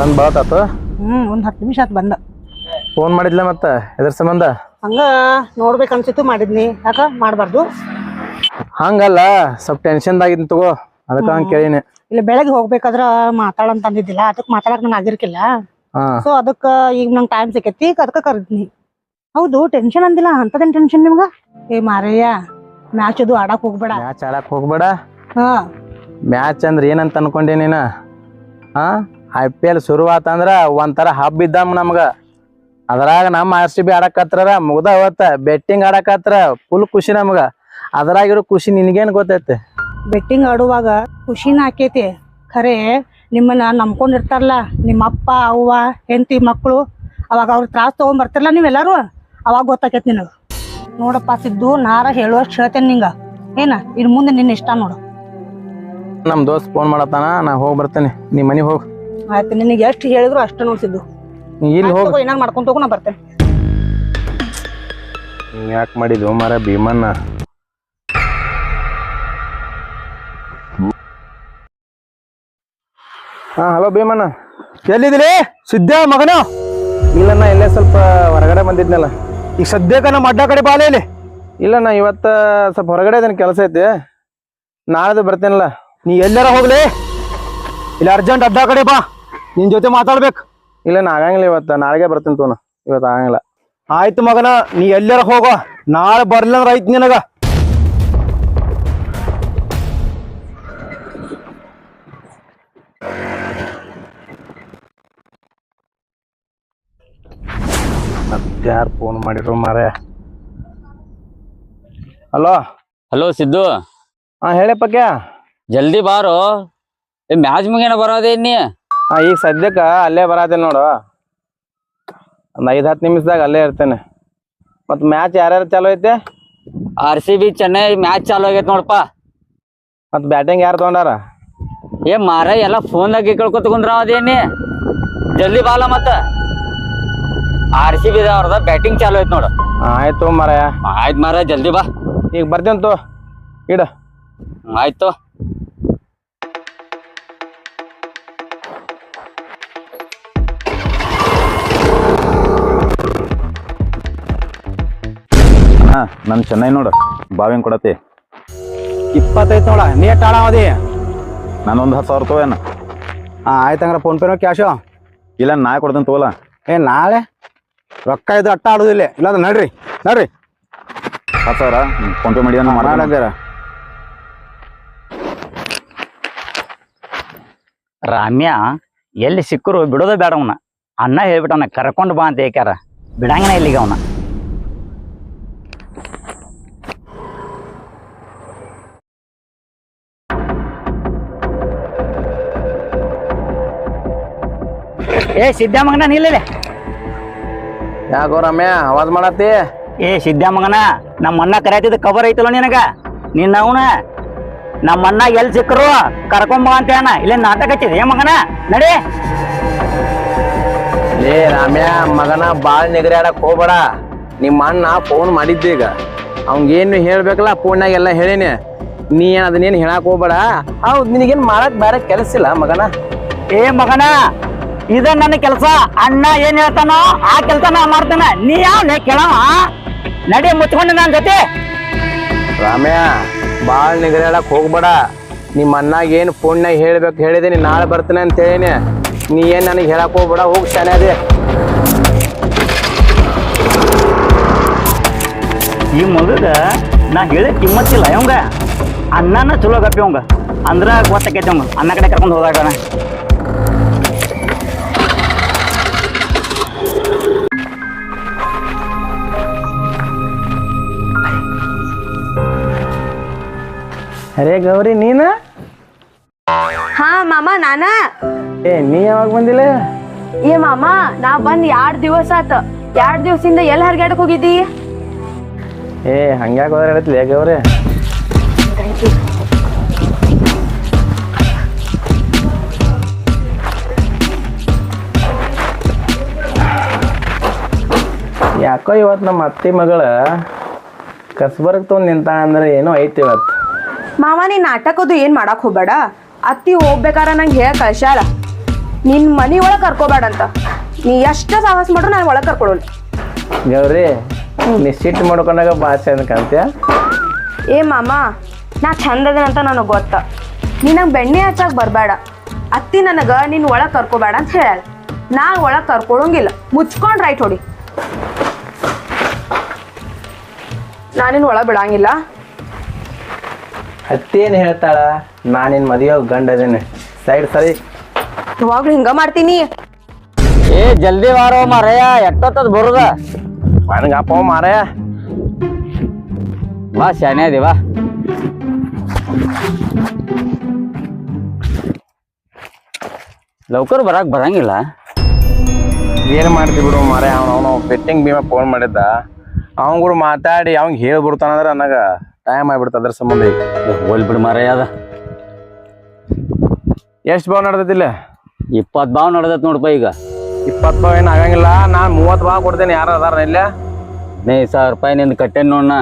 ಬಂದ್ ಬಳತಾತು ಹ್ಮ್ ಒಂದ್ ಹತ್ತು ನಿಮಿಷ ಆತ್ ಬಂದ. ಫೋನ್ ಮಾಡಿದ್ಲ ಮತ್ತ? ಎದ್ರ ಸಂಬಂಧ? ಹಂಗ ನೋಡ್ಬೇಕು ಅನ್ಸಿತ್ತು ಮಾಡಿದ್ನಿ. ಯಾಕ? ಮಾಡ್ಬಾರ್ದು. ಹಂಗಲ್ಲ ಸ್ವಲ್ಪ ಟೆನ್ಷನ್ದಾಗಿದ್ ತಗೋ. ಅದಕ್ಕ ಹಂಗ ಕೇಳಿನಿ. ಇಲ್ಲ ಬೆಳಗ್ಗೆ ಹೋಗ್ಬೇಕಾದ್ರ ಮಾತಾಡಂತ ಅಂದಿದ್ದಿಲ್ಲ. ಅದಕ್ಕೆ ಮಾತಾಡಕ್ ನಂಗೆ ಆಗಿರ್ಕಿಲ್ಲ. ಸೊ ಅದಕ್ಕ ಈಗ ನಂಗೆ ಟೈಮ್ ಸಿಕ್ಕೈತಿ. ಅದಕ್ಕ ಕರೆದ್ನಿ. ಹೌದು ಟೆನ್ಷನ್ ಅಂದಿಲ್ಲ. ಅಂತದೇನ್ ಟೆನ್ಷನ್ ನಿಮ್ಗ? ಏ ಮಾರಯ್ಯ ಮ್ಯಾಚ್ ಅದು ಆಡಕ್ ಹೋಗ್ಬೇಡ. ಮ್ಯಾಚ್ ಆಡಕ್ ಹೋಗ್ಬೇಡ? ಹಾ. ಮ್ಯಾಚ್ ಅಂದ್ರ ಏನಂತ ಅನ್ಕೊಂಡೆ ನೀನ? ಹಾ? ಐ ಪಿ ಎಲ್ ಶುರು ಅಂದ್ರೆ ಒಂಥರ ಹಬ್ಬ ಇದ್ದಮ್ ನಮ್ಗೆ. ಅದ್ರಾಗ ನಮ್ಮ ಆರ್ ಸಿ ಬಿ ಆಡಕತ್ರ ಮುಗ್ದ ಅವತ್ತ ಬೆಟ್ಟಿಂಗ್ ಆಡಕತ್ರ ಫುಲ್ ಖುಷಿ ನಮ್ಗೆ. ಅದ್ರಾಗಿರೋ ಖುಷಿ ನಿನಗೇನು ಗೊತ್ತೈತೆ? ಬೆಟ್ಟಿಂಗ್ ಆಡುವಾಗ ಖುಷಿನ ಆಕೈತಿ. ಖರೆ ನಿಮ್ಮನ್ನ ನಂಬ್ಕೊಂಡಿರ್ತಾರಲ್ಲ ನಿಮ್ಮ ಅಪ್ಪ ಅವ್ವ ಹೆಂಡತಿ ಮಕ್ಕಳು ಅವಾಗ ಅವ್ರ ತ್ರಾಸ ತೊಗೊಂಡ್ಬರ್ತಾರಲ್ಲ ನೀವೆಲ್ಲರೂ? ಅವಾಗ ಗೊತ್ತಾಕೈತಿ ನಿನಗ. ನೋಡಪ್ಪ ಸಿದ್ದು ನಾರ ಹೇಳುವಷ್ಟು ಹೇಳ್ತೇನೆ ನಿಂಗ. ಏನ ಇನ್ನು ಮುಂದೆ ನಿನ್ನ ಇಷ್ಟ ನೋಡು. ನಮ್ಮ ದೋಸ್ತ್ ಫೋನ್ ಮಾಡತ್ತಾನ ನಾ ಹೋಗಿ ಬರ್ತೇನೆ ನಿಮ್ಮ ಮನೆಗೆ ಹೋಗ್. ಆಯ್ತು ನಿನಗೆ ಎಷ್ಟು ಹೇಳಿದ್ರು ಅಷ್ಟು ನೋಡ್ಸಿದ್ದು. ನೀ ಇಲ್ಲಿ ಹೋಗಿ. ಏನಾರು ಮಾಡ್ಕೊಂತ ಹೋಗು ನಾ ಬರ್ತೇನೆ. ಯಾಕೆ ಮಾಡಿದ್ವು ಮರ ಭೀಮನ್ನ? ಹಾ ಹಲೋ ಭೀಮಣ್ಣ. ಎಲ್ಲಿದ್ದೀರಿ? ಸಿದ್ಧ ಮಗನ? ಇಲ್ಲಣ್ಣ ಇಲ್ಲೇ ಸ್ವಲ್ಪ ಹೊರಗಡೆ ಬಂದಿದ್ನಲ್ಲ. ಈಗ ಸದ್ಯಕ್ಕೆ ನಮ್ಮ ಅಡ್ಡ ಕಡೆ ಬಾಲೆ ಇಲ್ಲಿ. ಇಲ್ಲಣ್ಣ ಇವತ್ತ ಸ್ವಲ್ಪ ಹೊರಗಡೆ ಇದೇನು ಕೆಲಸ ಐತೆ. ನಾಳೆದು ಬರ್ತೇನಲ್ಲ. ನೀ ಎಲ್ಲಾರ ಹೋಗ್ಲಿ. ಇಲ್ಲಿ ಅರ್ಜೆಂಟ್ ಅಡ್ಡ ಕಡೆ ಬಾ. ನಿನ್ ಜೊತೆ ಮಾತಾಡ್ಬೇಕು. ಇಲ್ಲ ನಾ ಆಗಂಗಿಲ್ಲ ಇವತ್ತು. ನಾಳೆಗೆ ಬರ್ತೀನಿ ತೋನ. ಇವತ್ತು ಆಗಂಗಿಲ್ಲ. ಆಯ್ತು ಮಗನ ನೀ ಎಲ್ಲಾರ ಹೋಗೋ? ನಾಳೆ ಬರ್ಲಿಲ್ಲ ಅಂದ್ರೆ ಐತ್ ನಿನಗ. ಯಾರು ಫೋನ್ ಮಾಡಿದ್ರು ಮಾರೇ ಹಲೋ ಹಲೋ ಸಿದ್ದು. ಹಾ ಹೇಳಪ್ಪ ಕ್ಯಾ ಜಲ್ದಿ ಬಾರೋ. ಮ್ಯಾಚ್ ಮುಗೇನ ಬರೋದೇ ನೀ ಹಾ ಈಗ ಸದ್ಯಕ್ಕೆ ಅಲ್ಲೇ ಬರತೀನಿ ನೋಡು. ಒಂದು ಐದು ಹತ್ತು ನಿಮಿಷದಾಗ ಅಲ್ಲೇ ಇರ್ತೇನೆ. ಮತ್ತು ಮ್ಯಾಚ್ ಯಾರ್ಯಾರು ಚಾಲು ಐತೆ? R C B Chennai match ಚಾಲು ಆಗೈತೆ ನೋಡಪ್ಪ. ಮತ್ತು ಬ್ಯಾಟಿಂಗ್ ಯಾರು ತಗೊಂಡಾರ? ಏ ಮಾರ ಎಲ್ಲ ಫೋನ್ದಾಗ ಕೇಳ್ಕೊತ ಕುಂದ್ರ ಅದೇನಿ ಜಲ್ದಿ ಬಾಲ ಮತ್ತ. ಆರ್ ಸಿ ಬಿ ಅವ್ರದ ಬ್ಯಾಟಿಂಗ್ ಚಾಲು ಆಯ್ತು ನೋಡು. ಆಯ್ತು ಮಾರಾಯ ಆಯ್ತು ಮಾರ ಜಲ್ದಿ ಬಾ. ಈಗ ಬರ್ತೇನೆ ತೋ. ಇಡ. ಆಯ್ತು ನನ್ ಚೆನ್ನೈ ನೋಡು. ಬಾವಿ ಕೊಡತಿ. ಇಪ್ಪತ್ತೈದು ನೋಡ ನೀ ಟಾಳ ಅವದಿ ನಾನೊಂದು ಹತ್ತು ಸಾವಿರ ತೊಗೋನ ಹಾ ಆಯ್ತಂಗ್ರ ಫೋನ್ ಪೇನೋ ಕ್ಯಾಶು ಇಲ್ಲ ನಾ ಕೊಡ್ತೀನಿ ತಗೋಲ? ಏ ನಾಳೆ? ರೊಕ್ಕ ಇದು ಅಟ್ಟ ಆಡೋದಿಲ್ಲ ಇಲ್ಲ. ನಡ್ರಿ ನಡ್ರಿ. ಹತ್ತು ಸಾವಿರ? ಫೋನ್ ಪೇ ಮಾಡಿ ಮಾಡ್ತಾನೆ. ರಾಮ್ಯ ಎಲ್ಲಿ ಸಿಕ್ಕರು ಬಿಡೋದೇ ಬೇಡ ಅವನ. ಅಣ್ಣ ಹೇಳ್ಬಿಟ್ಟವನ ಕರ್ಕೊಂಡು ಬಾ ಅಂತ ಏಕಾರ ಬಿಡಂಗನ ಇಲ್ಲಿಗೆ ಅವನ. ಏ ಸಿದ್ಧ ಮಗನ ನಿಲ್ಲಲೆ. ಯಾಕೋ ರಮ್ಯ ಅವಾಜ್ ಮಾಡತ್ತಿ? ಏ ಸಿದ್ಧ ಮಗನ ನಮ್ಮ ಅಣ್ಣ ಕರೆಯತಿದ್ದ ಕಬರ್ ಐತಲ್ಲ ನಿನಗ? ನಿನ್ನ ಅವನ? ನಮ್ಮ ಅಣ್ಣ ಎಲ್ಲಿ ಸಿಕ್ಕರು ಕರ್ಕೊಂಬ ಅಂತ ಅಣ್ಣ ಇಲ್ಲ ನಾಟಕ ಹಚ್ಚಿದೆ? ಏ ಮಗನ ನಡಿ. ಏ ರಾಮ್ಯ ಮಗನ ಬಾಳ್ ನೆಗರಿ ಆಡಕ್ ಹೋಗ್ಬೇಡ. ನಿಮ್ಮ ಅಣ್ಣ ಫೋನ್ ಮಾಡಿದ್ದೆ ಈಗ. ಅವಂಗೇನು ಹೇಳ್ಬೇಕಲ್ಲ ಫೋನ್ನಾಗ ಎಲ್ಲ ಹೇಳಿನಿ. ನೀ ಏನ್ ಅದನ್ನೇನು ಹೇಳಕ್ ಹೋಗ್ಬೇಡ. ಹೌದು ನಿನಗೇನು ಮಾಡಕ್ ಬೇರೆ ಕೆಲಸ ಇಲ್ಲ ಮಗನ? ಏ ಮಗನ ಇದ ನನ್ನ ಕೆಲಸ. ಅಣ್ಣ ಏನ್ ಹೇಳ್ತಾನೋ ಆ ಕೆಲಸ ನಾ ಮಾಡ್ತಾನ. ನೀ ಯಾವ ಕೇಳವ ನಡಿ ಮುಚ್ಕೊಂಡು ನನ್ನ ಜೊತೆ. ರಾಮ್ಯ ಬಾಳ್ ನಿಗ್ರ ಹೇಳಕ್ ಹೋಗ್ಬೇಡ. ನಿಮ್ಮ ಅನ್ನಾಗ ಏನ್ ಫೋನ್ನಾಗ ಹೇಳ್ಬೇಕು ಹೇಳಿದೀನಿ ನಾಳೆ ಬರ್ತೀನಿ ಅಂತ ಹೇಳಿನಿ. ನೀ ಏನ್ ನನಗೆ ಹೇಳಕ್ ಹೋಗ್ಬೇಡ ಹೋಗ್ ಶಾನೆ ಅದೇ. ಈ ಮಗಗ ನಾ ಹೇಳಿ ಕಿಮ್ಮತ್ತಿಲ್ಲ ಅವಂಗ. ಅಣ್ಣನ ಚಲೋ ಗಪ್ಪಿ ಅವಂಗ. ಅಂದ್ರ ಗೊತ್ತಾಕೈತಿ ಅವಂಗ. ಅನ್ನ ಕಡೆ ಕರ್ಕೊಂಡು ಹೋದಾಗಣ ಅರೇ ಗೌರಿ ನೀನ? ಹಾ ಮಾಮ ನಾನ? ಏ ನೀ ಯಾವಾಗ ಬಂದಿಲ್ಲ? ಏ ಮಾಮ ನಾ ಬಂದ್ ಎರಡ್ ದಿವಸ ಆತ. ಎರಡ್ ದಿವಸದಿಂದ ಎಲ್ಲಿ ಹರ್ಗ್ಯಾಡಕ್ ಹೋಗಿದ್ದಿ? ಏ ಹಂಗ್ಯಾಕೆ ಹೋದ್ರೆ ಹೇಳ್ತಿಲ್ಲ ಗೌರಿ. ಯಾಕೋ ಇವತ್ತು ನಮ್ಮ ಅತ್ತಿ ಮಗಳ ಕಸ್ಬರ್ಗ್ ತೊಗೊಂಡು ನಿಂತ ಅಂದ್ರೆ ಏನೋ ಐತಿ ಇವತ್ತು ಮಾಮ ನೀ ನಾಟಕದು ಏನು ಮಾಡಕ್ ಹೋಗ್ಬೇಡ? ಅತ್ತಿ ಹೋಗ್ಬೇಕಾರ ನಂಗೆ ಹೇಳ ಕಳ್ಸ್ಯಾಳ. ನಿನ್ನ ಮನೆ ಒಳಗೆ ಕರ್ಕೋಬೇಡ ಅಂತ ನೀ ಎಷ್ಟು ಸಾಹಸ ಮಾಡ್ರು ನಾನು ಒಳಗ್ ಕರ್ಕೊಳ್ಳಿ ಗೌರಿ ನೀ ಸಿಟ್ಟು ಮಾಡ್ಕೊಂಡಾಗ ಭಾಷೆ ಅನ್ಕಂತ್ಯ ಏ ಮಾಮ ನಾ ಚಂದ ಅಂತ ನನಗೆ ಗೊತ್ತ. ನೀ ನಂಗೆ ಬೆಣ್ಣೆ ಹಚ್ಚಾಕ್ ಬರಬೇಡ ಅತ್ತಿ ನನಗೆ ನಿನ್ನ ಒಳಗೆ ಕರ್ಕೋಬೇಡ ಅಂತ ಹೇಳ ನಾ ಒಳಗೆ ಕರ್ಕೊಳಂಗಿಲ್ಲ. ಮುಚ್ಕೊಂಡು ರೈಟ್ ಹೊಡಿ. ನಾನಿನ್ ಒಳ ಬಿಡಂಗಿಲ್ಲ. ಹತ್ತೇನು ಹೇಳ್ತಾಳ? ನಾನಿನ್ ಮದುವೆ ಗಂಡ ಅದೇನೆ ಸೈಡ್ ಸರಿ. ಯಾವಾಗ್ಲೂ ಹಿಂಗ ಮಾಡ್ತೀನಿ. ಏ ಜಲ್ದಿ ಬಾರೋ ಮಾರಯ್ಯ ಎಷ್ಟೊತ್ತದ ಬರುದ? ನನಗಪ್ಪ ಮಾರಯ್ಯ. ಬಾ ಶಾನೆ ಅದಿ ಬಾ. ಲೌಕರ್ ಬರಾಕ್ ಬರಂಗಿಲ್ಲ. ಏನು ಮಾಡ್ತಿ ಬಿಡು ಮಾರಾಯ ಅವನು ಅವನು ಫಿಟ್ಟಿಂಗ್ ಭೀಮ ಫೋನ್ ಮಾಡಿದ್ದ. ಅವನ್ ಕೂಡ ಮಾತಾಡಿ ಅವ್ನಿಗೆ ಹೇಳ್ಬಿಡ್ತಾನಂದ್ರೆ ನನಗ. ಟೈಮ್ ಆಗ್ಬಿಡ್ತ ಅದ್ರ ಸಂಬಂಧ ಈಗ. ಹೋಲ್ ಬಿಡು ಅದ. ಎಷ್ಟು ಬಾವ್ ನಡ್ದೈತಿಲ್ಲ ಇಪ್ಪತ್ ಬಾವ್ ನಡ್ದತ್ ನೋಡಪ್ಪ ಈಗ. ಇಪ್ಪತ್ತು ಬಾವ್ ಏನು ಆಗಂಗಿಲ್ಲ ನಾನು ಮೂವತ್ತು ಬಾವ್ ಕೊಡ್ತೇನೆ ಯಾರು ಅದಾರ ಇಲ್ಲ? ಹದಿನೈದು ಸಾವಿರ ರೂಪಾಯಿ ನಿಂದ ಕಟ್ಟೇನ್ ನೋಡ್ನ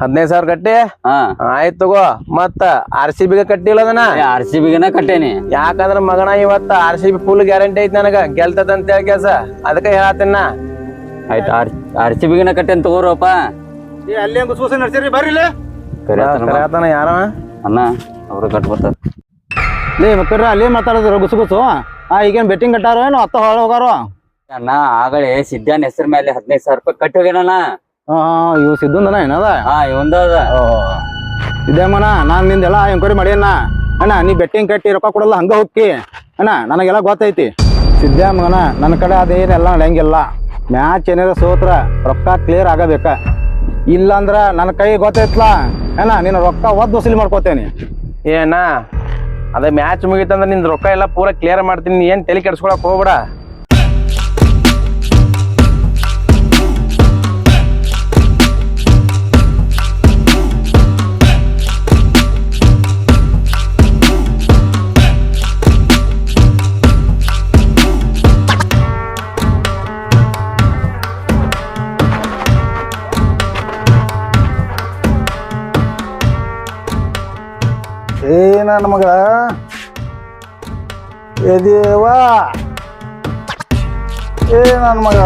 ಹದಿನೈದು ಸಾವಿರ ಕಟ್ಟಿ? ಹಾ. ಆಯ್ತು ತಗೋ ಮತ್ತ ಆರ್ ಸಿ ಬಿಗೆ ಕಟ್ಟಿಲ್ಲ ಅದನ್ನ? ಆರ್ ಸಿ ಬಿಗನ ಕಟ್ಟೇನಿ. ಯಾಕಂದ್ರ ಮಗನ ಇವತ್ತ R C B full guarantee ಐತಿ ನನಗ ಗೆಲ್ತದ ಅಂತ ಹೇಳಿ ಕೆಲಸ. ಅದಕ್ಕೆ ಹೇಳತ್ತೇನ ನಾ. ಆಯ್ತು ಆರ್ ಆರ್ ಸಿ ಬಿಗನ ಕಟ್ಟೇನ್ ತಗೋರಪ್ಪ. ಅಲ್ಲಿ ಹಂಗ ಸೂಸ ನಡ್ಸಿರಿ ಬರ್ರಿ ಇಲ್ಲಿ ಕರೆ ಆತನ ಬಾ. ಕರೆ ಆತನ ಯಾರವ? ಅಣ್ಣ ಅವ್ರು ಕಟ್ಬರ್ತಾರ ಲೇ ಮಕ್ಕಳ್ರ ಅಲ್ಲಿ ಮಾತಾಡಿದ್ರು ಗುಸು ಗುಸು ಆ ಈಗೇನ್ ಬೆಟ್ಟಿಂಗ್ ಕಟ್ಟಾರೋ ಏನೋ ಅತ್ತ ಹೊಳ ಹೋಗಾರೋ? ಅಣ್ಣ ಆಗಲೇ ಸಿದ್ಧಾನ್ ಹೆಸರ ಮೇಲೆ ಹದಿನೈದು ಸಾವಿರ ರೂಪಾಯಿ ಕಟ್ಟಿ ಹೋಗ್ಯಾನಣ್ಣ ಹಾ ಇವ್ ಸಿದ್ದುಂದನ ಏನದ? ಹಾ ಇವಂದ ಅದ. ಇದೇ ಮನ ನಾನ್ ನಿಂದೆಲ್ಲ ಎಂಕ್ವೈರಿ ಮಾಡ್ಯಾನ ಅಣ್ಣ ನೀ ಬೆಟ್ಟಿಂಗ್ ಕಟ್ಟಿ ರೊಕ್ಕ ಕೊಡಲ್ಲ ಹಂಗ ಹೋಗ್ತಿ. ಅಣ್ಣ ನನಗೆಲ್ಲ ಗೊತ್ತೈತಿ. ಸಿದ್ದೆ ಮಗನ ನನ್ನ ಕಡೆ ಅದೇನೆಲ್ಲ ನಡೆಯಂಗಿಲ್ಲ. ಮ್ಯಾಚ್ ಏನಾರ ಸೋತ್ರ ರೊಕ್ಕ ಕ್ಲಿಯರ್ ಆಗಬೇಕ. ಇಲ್ಲಂದ್ರ ನನ್ನ ಕೈ ಗೊತ್ತೈತ್ಲ? ಏನ, ನಿನ್ನ ರೊಕ್ಕ ಒದ್ದು ವಸೂಲಿ ಮಾಡ್ಕೋತೇನೆ. ಏನ, ಅದ ಮ್ಯಾಚ್ ಮುಗೀತಂದ್ರೆ ನಿನ್ನ ರೊಕ್ಕ ಎಲ್ಲ ಪೂರ ಕ್ಲಿಯರ್ ಮಾಡ್ತೀನಿ ನೀ ಏನ್ ತಲೆ ಕೆಡ್ಸ್ಕೊಳಕ್ ಹೋಗ್ಬೇಡ. ನನ್ನ ಮಗ ಎದೇವಾ ಏ ನನ್ನ ಮಗ.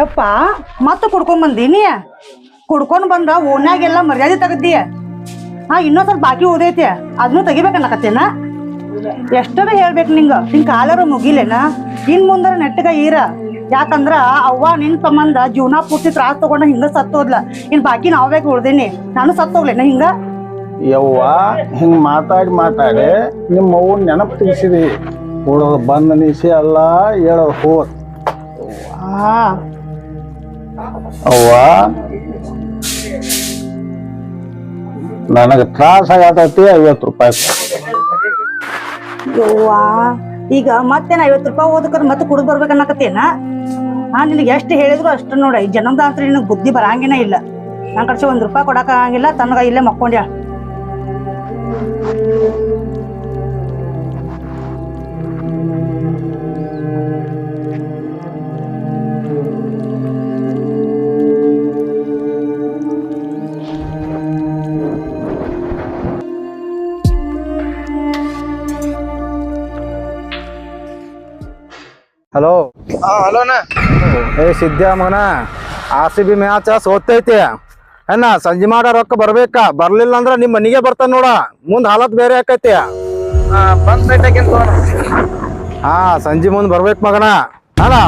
ಯಪ್ಪ, ಮತ್ತೆ ಕುಡ್ಕೊಂಡ್ ಬಂದೀನಿ ಕುಡ್ಕೊಂಡ್ ಬಂದ ಓನ್ಯಾಗೆಲ್ಲ ಮರ್ಯಾದೆ ತೆಗದ್ದಿ. ಹಾ ಇನ್ನೊಂದ್ ಸ್ವಲ್ಪ ಬಾಕಿ ಓದೈತೆ ಅದನ್ನು ತೆಗಿಬೇಕನ್ನಕತ್ತೇನ? ಎಷ್ಟರ ಹೇಳ್ಬೇಕು ನಿಂಗ? ನಿನ್ ಕಾಲರು ಮುಗಿಲೇನ? ಇನ್ ಮುಂದರ ನೆಟ್ಟಗ ಈರ ಯಾಕಂದ್ರ ಅವ್ವ ನಿನ್ ಸಂಬಂಧ ಜೀವನ ಪೂರ್ತಿ ತ್ರಾಸ ತಗೊಂಡ ಹಿಂಗ ಸತ್ತೋದ್ಲ ಇನ್ ಬಾಕಿ ನಾವ್ ಬೇಕು ಉಳ್ದೇನಿ. ನಾನು ಸತ್ತೋಗ್ಲೇನ ಹಿಂಗ? ಯವ್ವ ಹಿಂಗ್ ಮಾತಾಡಿ ಮಾತಾಡಿ ನಿಮ್ಮ ಅವ್ವ ನೆನಪು ತಿಳಿಸಿದಿ. ಉಳೋದು ಬಂದ ನಿಸಿ ಅಲ್ಲ ಹೇಳೋದು ಹೋದ್. ಆ. ಅವ್ವ ನನಗೆ ತ್ರಾಸ ಆಗತೈತಿ, ಐವತ್ತು ರೂಪಾಯಿ ಈಗ ಮತ್ತೇನ ಐವತ್ತು ರೂಪಾಯಿ ಓದಕ್ರ ಮತ್ತೆ ಕುಡಿದು ಬರ್ಬೇಕನ್ನಕತ್ತೇನ ಹಾ ನಿನಗೆ ಎಷ್ಟು ಹೇಳಿದ್ರು ಅಷ್ಟು ನೋಡ, ಈ ಜನದ ಅಂತ ನಿನಗೆ ಬುದ್ಧಿ ಬರಂಗಿನ ಇಲ್ಲ. ನನ್ ಕಡೆ ಒಂದ್ ರೂಪಾಯಿ ಕೊಡಕ್ಕಾಗಂಗಿಲ್ಲ ತನಗ ಇಲ್ಲೇ ಮಕ್ಕೊಂಡ್ಯಾ. ಹಲೋ? ಹಲೋನ ಏ ಸಿದ್ಧ ಮಗನ ಆರ್ ಸಿ ಬಿ ಮ್ಯಾಚ್ ಸೋತೈತಿ. ಏನ ಸಂಜೆ ಮಾಡ ರೊಕ್ಕ ಬರ್ಬೇಕಾ? ಬರ್ಲಿಲ್ಲ ಅಂದ್ರ ನಿಮ್ ಮನಿಗೆ ಬರ್ತಾನ ನೋಡ. ಮುಂದ್ ಹಾಲತ್ ಬೇರೆ ಆಕೈತಿ. ಬಂದ್ ಹಾ ಸಂಜೆ ಮುಂದ್ ಬರ್ಬೇಕು ಮಗನ. ಅಣ್ಣ